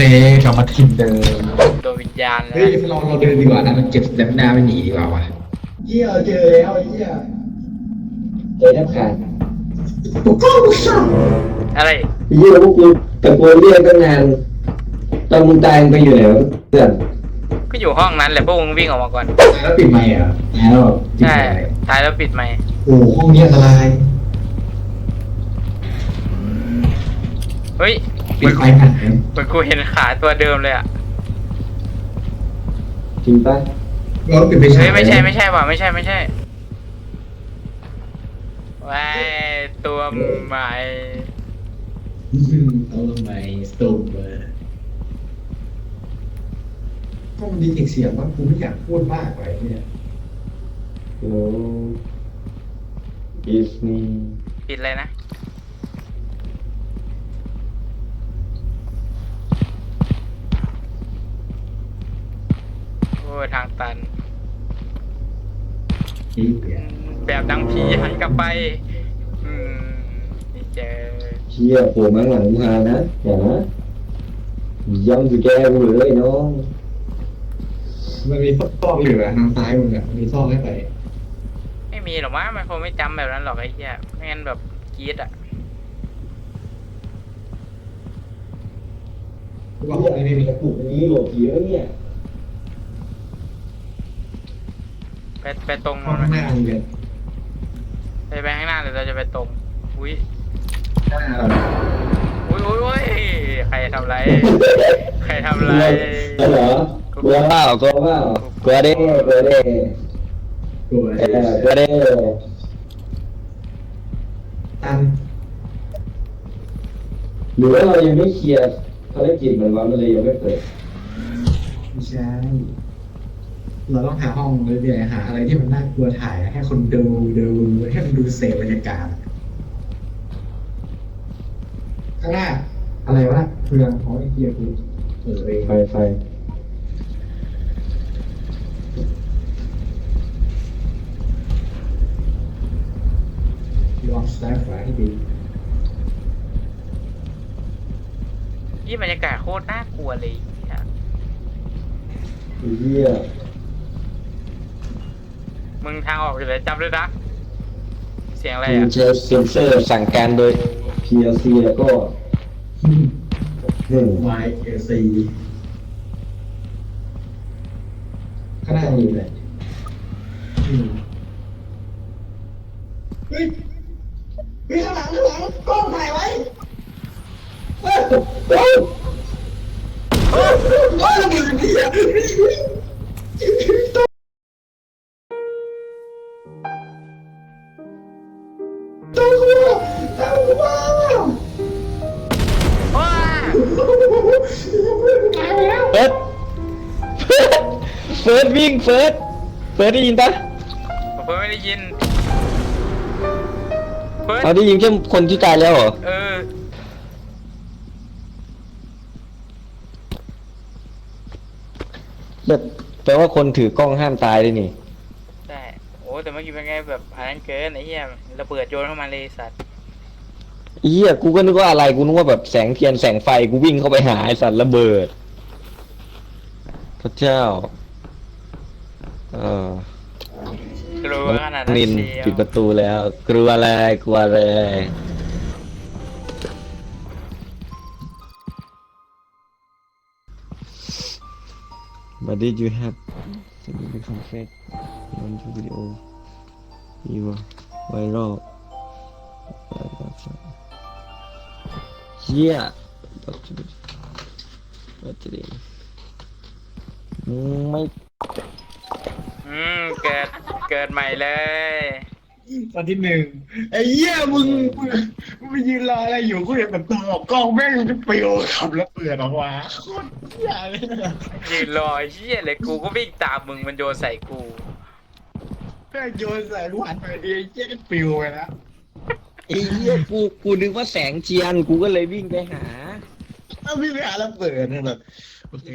เคกลับมาทีมเดิมโดนวิญญาณแล้วเฮ้ยเราเราเดินดีกว่านะมันเก็บแล้วหน้าไม่หนีดีกว่าวะเยี่ยเจอแล้วเยี่ยเจอแทบขาดปุ๊กปุ๊กช่างอะไรยี่พวกกูตะโกนเรียกตั้งนานตอนมึงตายมึงไปอยู่ไหนวะเพื่อนก็อยู่ห้องนั้นแหละพวกมึงวิ่งออกมาก่อน แล้วปิดไมค์อะแล้วแบบปิดใช่ไมค์ท้ายแล้วปิดไมค์โอ้โหห้องนี้อันตรายเฮ้ย ปิดไมค์ผ่านเหมือนกูเห็นขาตัวเดิมเลยอะจริงปะเราปิดไปเฮ้ยไม่ใช่ไม่ใช่ว่ะไม่ใช่ไม่ใช่ว้ายตัวใหม่เอาลงไปสตูมเลยก็มันดีเสียงเสียงว่ากูไม่อยากพูดมากไปเนี่ย โอ้ดิสนีย์ปิดเลยนะ โอ้ยทางตันที่เปลี่ยนแบบดังผีหันกลับไป อืมนี่เจอเชี่ยโผล่มาข้างหลังกูหานะอย่านะย้ำสแกกูเลยน้องมันมีซอกอยู่อะทางซ้ายมึงอะมีซอกให้ไปไม่มีหรอกมั้งมันคงไม่จำแบบนั้นหรอกไอ้เหี้ยไม่งั้นแบบกรีดอะกูว่าห้องนี้ไม่มีกระปุกนี้โหลดผีแล้วเนี่ย ไปไปตรงห้องนู้นข้างไหหมน้ามึงเลยไปไปข้างหน้าเดี๋ยวเราจะไปตรง อุ้ยข้างหน้าเราอุ้ยอุ้ยอุ้ยใครทำไร ใครทำไรแล้วเหรอกลัวเปล่ากลัวเปล่ากลัวเด้กลัวเด้ตัวเออกลัวเด้ตันหรือว่าเรายังไม่เคลียร์ภารกิจเหมือนว่ามันเลยยังไม่เปิดไม่ใช่ เราต้องหาห้องเรื่อยๆหาอะไรที่มันน่ากลัวถ่ายให้คนดูดูให้มันดูเสพบรรยากาศข้างหน้า อะไรวะน่ะเพื่อนของไอ้เกียร์กูเออเองไฟไฟลองซ้ายขวาให้ดียี่บรรยากาศโคตรน่ากลัวเลยเนี่ยไอ้เหี้ย มึงทางออกอยู่เลยจำด้วยนะ เสียงอะไรคุณอะใช้เซ็นเซอร์สั่งการโดย PLC แล้วก็หนึ่งวายเอซีข้างหน้ามีอะไรอืมเฮ้ยเฮ้ยข้างหลังข้างหลังกล้องถ่ายไว้เฮ้ยเฮ้ยเฮ้ยเฮ้ยระเบิดเนี่ย เฟิร์สเฟิร์สวิ่งเฟิร์สเฟิร์สได้ยินปะผมเพิ่งไม่ได้ยินเฟิร์สเอาได้ยินแค่คนที่ตายแล้วเหรอ เออ แบบแปลว่าคนถือกล้องห้ามตายเลยนี่ใช่โอ้แต่เมื่อกี้เป็นไงแบบอันนั้นเกินไอ้เหี้ยระเบิดโยนเข้ามาเลยไอ้สัตว์ไอ้เหี้ยกูก็นึกว่าอะไรกูนึกว่าแบบแสงเทียนแสงไฟกูวิ่งเข้าไปหาไอ้สัตว์ระเบิด พระเจ้า เออกลัวขนาดนั้นนินเชียว ปิดประตูแล้ว กลัวอะไรกลัวอะไร But did you have to become fake on the video? You were viral. เฮียบัตรดิบัตรดิมึงไม่อืมเกิดเกิดใหม่เลย ตอนที่หนึ่งไอ้เหี้ยมึงมึงมึง ไปยืนรออะไรอยู่กูเห็นแบบตัวออกกล้องแม่งจะปิวขับแล้วเปลือนออกมาโคตรเหี้ยเลยนะยืนรอไอ้เหี้ยเลยกูก็วิ่งตามมึงมันโยนใส่กู แม่งโยนใส่กูหันไปดีไอ้เหี้ยก็ปิวไปแล้วไอ้เหี้ยกูกูนึกว่าแสงเทียนกูก็เลยวิ่งไปหาเอาพี่ไปหาแล้วเปิดนั่นแบบโอเค